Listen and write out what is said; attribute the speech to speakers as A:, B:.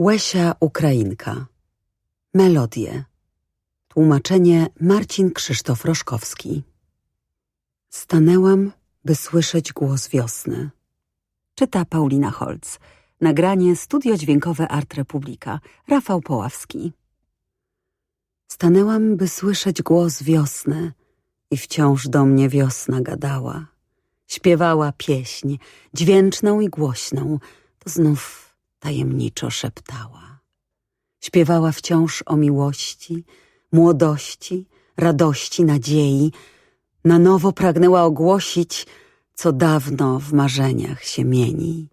A: Łesia Ukrainka. Melodie. Tłumaczenie Marcin Krzysztof Roszkowski. Stanęłam, by słyszeć głos wiosny. Czyta Paulina Holc. Nagranie Studio Dźwiękowe Art Republika. Rafał Poławski. Stanęłam, by słyszeć głos wiosny i wciąż do mnie wiosna gadała. Śpiewała pieśń, dźwięczną i głośną, to znów tajemniczo szeptała. Śpiewała wciąż o miłości, młodości, radości, nadziei. Na nowo pragnęła ogłosić, co dawno w marzeniach się mieni.